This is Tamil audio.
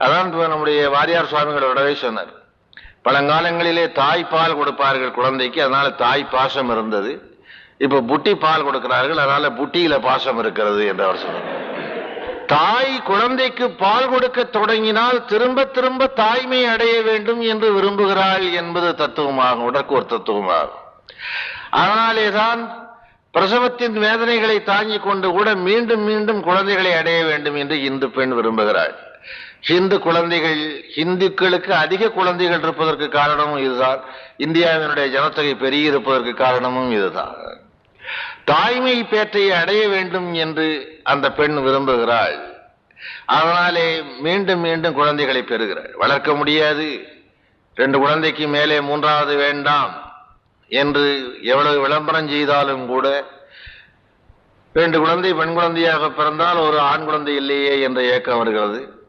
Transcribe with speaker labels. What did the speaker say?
Speaker 1: அதான் நம்முடைய வாரியார் சுவாமிகளோடவே சொன்னார். பழங்காலங்களிலே தாய்ப்பால் கொடுப்பார்கள் குழந்தைக்கு அதனால தாய் பாசம் இருந்தது. இப்ப புட்டி பால் கொடுக்கிறார்கள் அதனால புட்டியில பாசம் இருக்கிறது என்று அவர் சொன்னார். தாய் குழந்தைக்கு பால் கொடுக்க தொடங்கினால் திரும்ப திரும்ப தாய்மை அடைய வேண்டும் என்று விரும்புகிறாள் என்பது தத்துவமாகும் உடற்கோர் தத்துவமாகும். அதனாலேதான் பிரசவத்தின் வேதனைகளை தாங்கிக் கொண்டு கூட மீண்டும் மீண்டும் குழந்தைகளை அடைய வேண்டும் என்று இந்து பெண் விரும்புகிறாள். ஹிந்து குழந்தைகள் இந்துக்களுக்கு அதிக குழந்தைகள் இருப்பதற்கு காரணமும் இதுதான். இந்தியாவினுடைய ஜனத்தொகை பெருகி இருப்பதற்கு காரணமும் இதுதான். தாய்மை பேற்றை அடைய வேண்டும் என்று அந்த பெண் விரும்புகிறாள். அதனாலே மீண்டும் மீண்டும் குழந்தைகளை பெறுகிறாள். வளர்க்க முடியாது. ரெண்டு குழந்தைக்கு மேலே மூன்றாவது வேண்டாம் என்று எவ்வளவு விளம்பரம் செய்தாலும் கூட ரெண்டு குழந்தை பெண் குழந்தையாக பிறந்தால் ஒரு ஆண் குழந்தை இல்லையே என்ற ஏக்கம் வருகிறது.